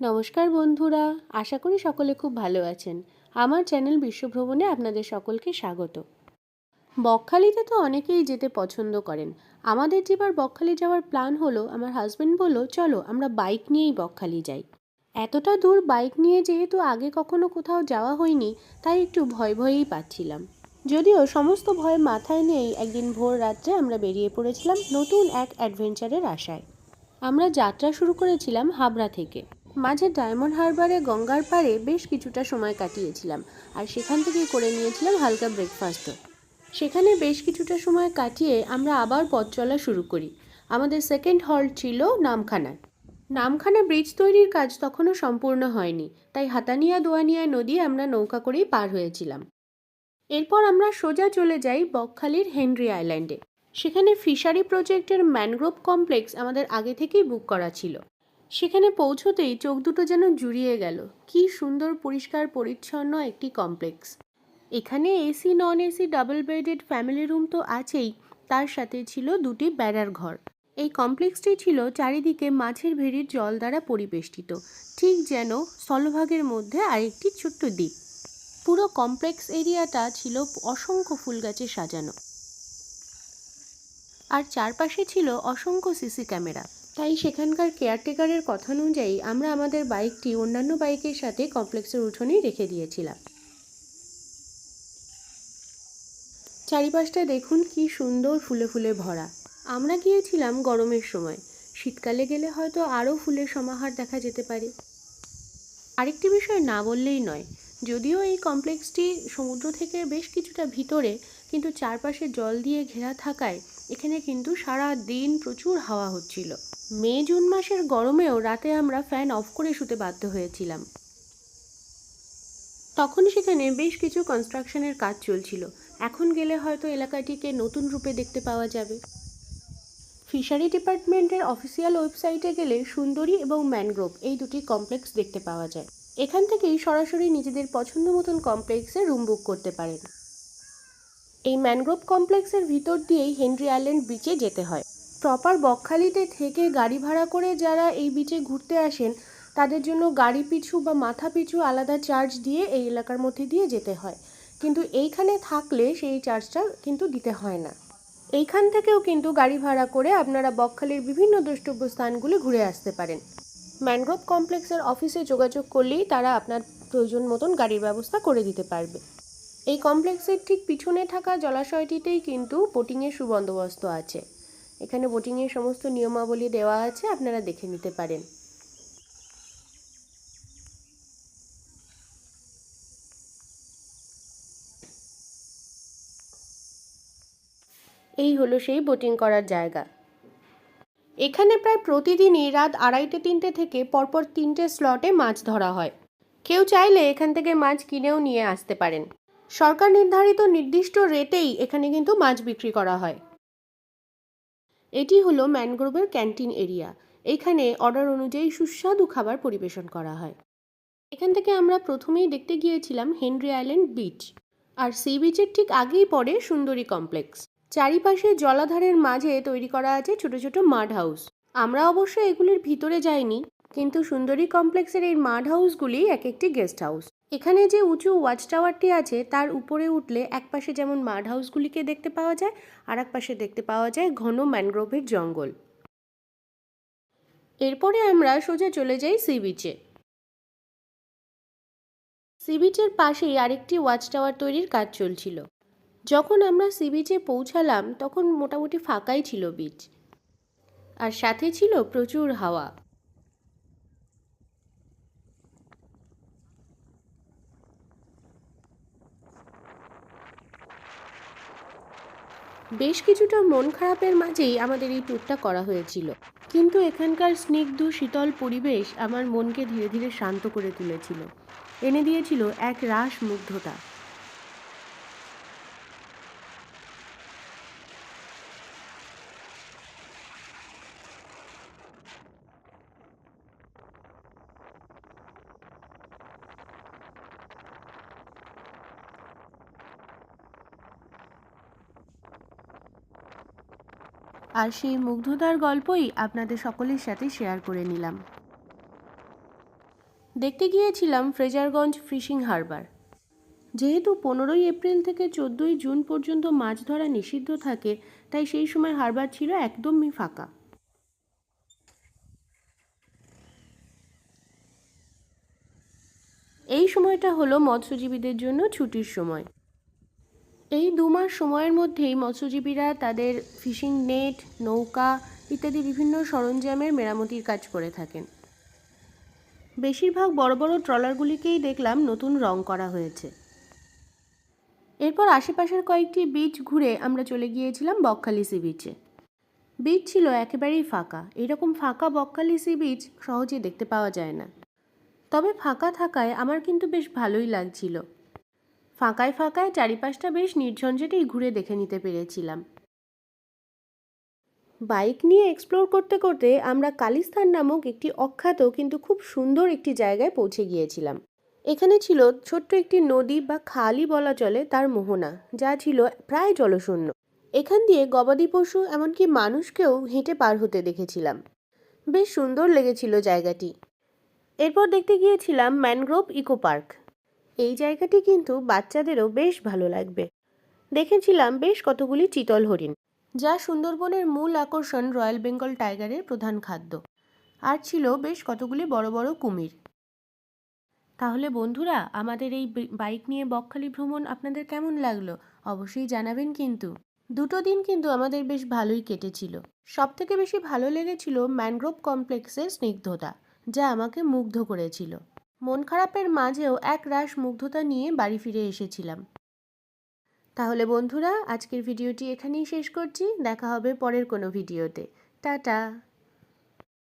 নমস্কার বন্ধুরা, আশা করি সকলে খুব ভালো আছেন। আমার চ্যানেল বিশ্বভ্রমণে আপনাদের সকলকে স্বাগত। বকখালিতে তো অনেকেই যেতে পছন্দ করেন। আমাদের যেবার বকখালি যাওয়ার প্ল্যান হলো, আমার হাজব্যান্ড বলল, চলো, আমরা বাইক নিয়েই বকখালি যাই। এতটা দূর বাইক নিয়ে যেহেতু আগে কখনো কোথাও যাওয়া হয়নি, তাই একটু ভয় ভয়েই পাচ্ছিলাম। যদিও সমস্ত ভয় মাথায় নিয়েই একদিন ভোর রাত্রে আমরা বেরিয়ে পড়েছিলাম নতুন এক অ্যাডভেঞ্চারের আশায়। আমরা যাত্রা শুরু করেছিলাম হাবড়া থেকে। মাঝে ডায়মন্ড হারবারে, গঙ্গার পাড়ে বেশ কিছুটা সময় কাটিয়েছিলাম আর সেখান থেকেই করে নিয়েছিলাম হালকা ব্রেকফাস্টও। সেখানে বেশ কিছুটা সময় কাটিয়ে আমরা আবার পথ চলা শুরু করি। আমাদের সেকেন্ড হল্ট ছিল নামখানায় নামখানা ব্রিজ তৈরির কাজ তখনও সম্পূর্ণ হয়নি, তাই হাতানিয়া দোয়ানিয়া নদী আমরা নৌকা করেই পার হয়েছিলাম। এরপর আমরা সোজা চলে যাই বকখালির হেনরি আইল্যান্ডে। সেখানে ফিশারি প্রজেক্টের ম্যানগ্রোভ কমপ্লেক্স আমাদের আগে থেকেই বুক করা ছিল। সেখানে পৌঁছতেই চোখ দুটো যেন জুড়িয়ে গেল। কি সুন্দর, পরিষ্কার, পরিচ্ছন্ন একটি কমপ্লেক্স। এখানে AC non AC double bedded family room তো আছেই, তার সাথে ছিল দুটি বেড়ার ঘর। এই কমপ্লেক্সটি ছিল চারিদিকে মাছের ভেড়ির জল দ্বারা পরিবেষ্টিত, ঠিক যেন স্থলভাগের মধ্যে আরেকটি ছোট্ট দ্বীপ। পুরো কমপ্লেক্স এরিয়াটা ছিল অসংখ্য ফুল গাছে সাজানো। আর চারপাশে ছিল অসংখ্য সিসি ক্যামেরা। তাই সেখানকার কেয়ারটেকারের কথা অনুযায়ী আমরা আমাদের বাইকটি অন্যান্য বাইকের সাথে কমপ্লেক্সের উঠোনেই রেখে দিয়েছিলাম। চারিপাশটা দেখুন কি সুন্দর ফুলে ফুলে ভরা। আমরা গিয়েছিলাম গরমের সময়। শীতকালে গেলে হয়তো আরও ফুলের সমাহার দেখা যেতে পারে। আরেকটি বিষয় না বললেই নয়, যদিও এই কমপ্লেক্সটি সমুদ্র থেকে বেশ কিছুটা ভিতরে, কিন্তু চারপাশে জল দিয়ে ঘেরা থাকায় এখানে কিন্তু সারা দিন প্রচুর হাওয়া হচ্ছিল। মে, জুন মাসের গরমেও রাতে আমরা ফ্যান অফ করে শুতে বাধ্য হয়েছিলাম। তখন সেখানে বেশ কিছু কনস্ট্রাকশনের কাজ চলছিল। এখন গেলে হয়তো এলাকাটিকে নতুন রূপে দেখতে পাওয়া যাবে। ফিশারি ডিপার্টমেন্টের অফিসিয়াল ওয়েবসাইটে গেলে সুন্দরী এবং ম্যানগ্রোভ এই দুটি কমপ্লেক্স দেখতে পাওয়া যায়। এখান থেকেই সরাসরি নিজেদের পছন্দ মতন কমপ্লেক্সে রুম বুক করতে পারেন। এই ম্যানগ্রোভ কমপ্লেক্সের ভিতর দিয়েই হেনরি আইল্যান্ড বিচে যেতে হয়। প্রপার বকখালিতে থেকে গাড়ি ভাড়া করে যারা এই বিচে ঘুরতে আসেন, তাদের জন্য গাড়ি পিছু বা মাথা পিছু আলাদা চার্জ দিয়ে এই এলাকার মধ্যে দিয়ে যেতে হয়। কিন্তু এইখানে থাকলে সেই চার্জটা কিন্তু দিতে হয় না। এইখান থেকেও কিন্তু গাড়ি ভাড়া করে আপনারা বকখালির বিভিন্ন দ্রষ্টব্য স্থানগুলি ঘুরে আসতে পারেন। ম্যানগ্রোভ কমপ্লেক্সের অফিসে যোগাযোগ করলেই তারা আপনার প্রয়োজন মতন গাড়ির ব্যবস্থা করে দিতে পারবে। এই কমপ্লেক্সের ঠিক পিছনে থাকা জলাশয়টিতেই কিন্তু বোটিংয়ের সুবন্দোবস্ত আছে। এখানে বোটিংয়ের সমস্ত নিয়মাবলী দেওয়া আছে, আপনারা দেখে নিতে পারেন। এই হলো সেই বোটিং করার জায়গা। এখানে প্রায় প্রতিদিনই রাত আড়াইটে, তিনটে থেকে পরপর তিনটে স্লটে মাছ ধরা হয়। কেউ চাইলে এখান থেকে মাছ কিনেও নিয়ে আসতে পারেন। সরকার নির্ধারিত নির্দিষ্ট রেটেই এখানে কিন্তু মাছ বিক্রি করা হয়। এটি হলো ম্যানগ্রোভের ক্যান্টিন এরিয়া। এখানে অর্ডার অনুযায়ী সুস্বাদু খাবার পরিবেশন করা হয়। এখান থেকে আমরা প্রথমেই দেখতে গিয়েছিলাম হেনরি আইল্যান্ড বিচ। আর সি বিচের ঠিক আগেই পড়ে সুন্দরী কমপ্লেক্স। চারিপাশে জলাধারের মাঝে তৈরি করা আছে ছোট ছোট মাড হাউস। আমরা অবশ্য এগুলির ভিতরে যাইনি, কিন্তু সুন্দরী কমপ্লেক্সের এই মাড হাউসগুলি এক একটি গেস্ট হাউস। এখানে যে উঁচু ওয়াচ টাওয়ারটি আছে, তার উপরে উঠলে এক পাশে যেমন মাড হাউসগুলিকে দেখতে পাওয়া যায় আর এক পাশে দেখতে পাওয়া যায় ঘন ম্যানগ্রোভের জঙ্গল। এরপরে আমরা সোজা চলে যাই সি বিচে। সি বিচের পাশেই আরেকটি ওয়াচ টাওয়ার তৈরির কাজ চলছিল। যখন আমরা সি বিচে পৌঁছালাম, তখন মোটামুটি ফাঁকাই ছিল বিচ। আর সাথে ছিল প্রচুর হাওয়া। বেশ কিছুটা মন খারাপের মাঝেই আমাদের এই ট্যুরটা করা হয়েছিল। কিন্তু এখানকার স্নিগ্ধ, শীতল পরিবেশ আমার মনকে ধীরে ধীরে শান্ত করে তুলেছিল। এনে দিয়েছিল এক রাস মুগ্ধতা আর সেই মুগ্ধতার গল্পই আপনাদের সকলের সাথে শেয়ার করে নিলাম। দেখতে গিয়েছিলাম ফ্রেজারগঞ্জ ফিশিং হারবার। যেহেতু পনেরোই এপ্রিল থেকে চোদ্দোই জুন পর্যন্ত মাছ ধরা নিষিদ্ধ থাকে, তাই সেই সময় হারবার ছিল একদমই ফাঁকা। এই সময়টা হলো মৎস্যজীবীদের জন্য ছুটির সময়। এই দু মাস সময়ের মধ্যেই মৎস্যজীবীরা তাদের ফিশিং নেট, নৌকা ইত্যাদি বিভিন্ন সরঞ্জামের মেরামতির কাজ করে থাকেন। বেশিরভাগ বড় বড় ট্রলারগুলিকেই দেখলাম নতুন রং করা হয়েছে। এরপর আশেপাশের কয়েকটি বিচ ঘুরে আমরা চলে গিয়েছিলাম বকখালি সি বিচে। বিচ ছিল একেবারেই ফাঁকা। এরকম ফাঁকা বকখালি সি বিচ সহজে দেখতে পাওয়া যায় না। তবে ফাঁকা থাকায় আমার কিন্তু বেশ ভালোই লাগছিল। ফাঁকায় ফাঁকায় চারিপাশটা বেশ নির্ঝঞ্ঝাটেই ঘুরে দেখে নিতে পেরেছিলাম। বাইক নিয়ে এক্সপ্লোর করতে করতে আমরা কালিস্তান নামক একটি অখ্যাত কিন্তু খুব সুন্দর একটি জায়গায় পৌঁছে গিয়েছিলাম। এখানে ছিল ছোট্ট একটি নদী বা খালি বলা চলে তার মোহনা, যা ছিল প্রায় জলশূন্য। এখান দিয়ে গবাদি পশু এমনকি মানুষকেও হেঁটে পার হতে দেখেছিলাম। বেশ সুন্দর লেগেছিল জায়গাটি। এরপর দেখতে গিয়েছিলাম ম্যানগ্রোভ ইকো পার্ক। এই জায়গাটি কিন্তু বাচ্চাদেরও বেশ ভালো লাগবে। দেখেছিলাম বেশ কতগুলি চিতল হরিণ, যা সুন্দরবনের মূল আকর্ষণ রয়্যাল বেঙ্গল টাইগারের প্রধান খাদ্য, আর ছিল বেশ কতগুলি বড় বড় কুমির। তাহলে বন্ধুরা, আমাদের এই বাইক নিয়ে বকখালি ভ্রমণ আপনাদের কেমন লাগল? অবশ্যই জানাবেন কিন্তু। দুটো দিন কিন্তু আমাদের বেশ ভালোই কেটেছিল। সব থেকে বেশি ভালো লেগেছিল ম্যানগ্রোভ কমপ্লেক্সের স্নিগ্ধতা, যা আমাকে মুগ্ধ করেছিল। মন খারাপের মাঝেও এক রাশ মুগ্ধতা নিয়ে বাড়ি ফিরে এসেছিলাম। তাহলে বন্ধুরা, আজকের ভিডিওটি এখানেই শেষ করছি। দেখা হবে পরের কোনো ভিডিওতে। টাটা!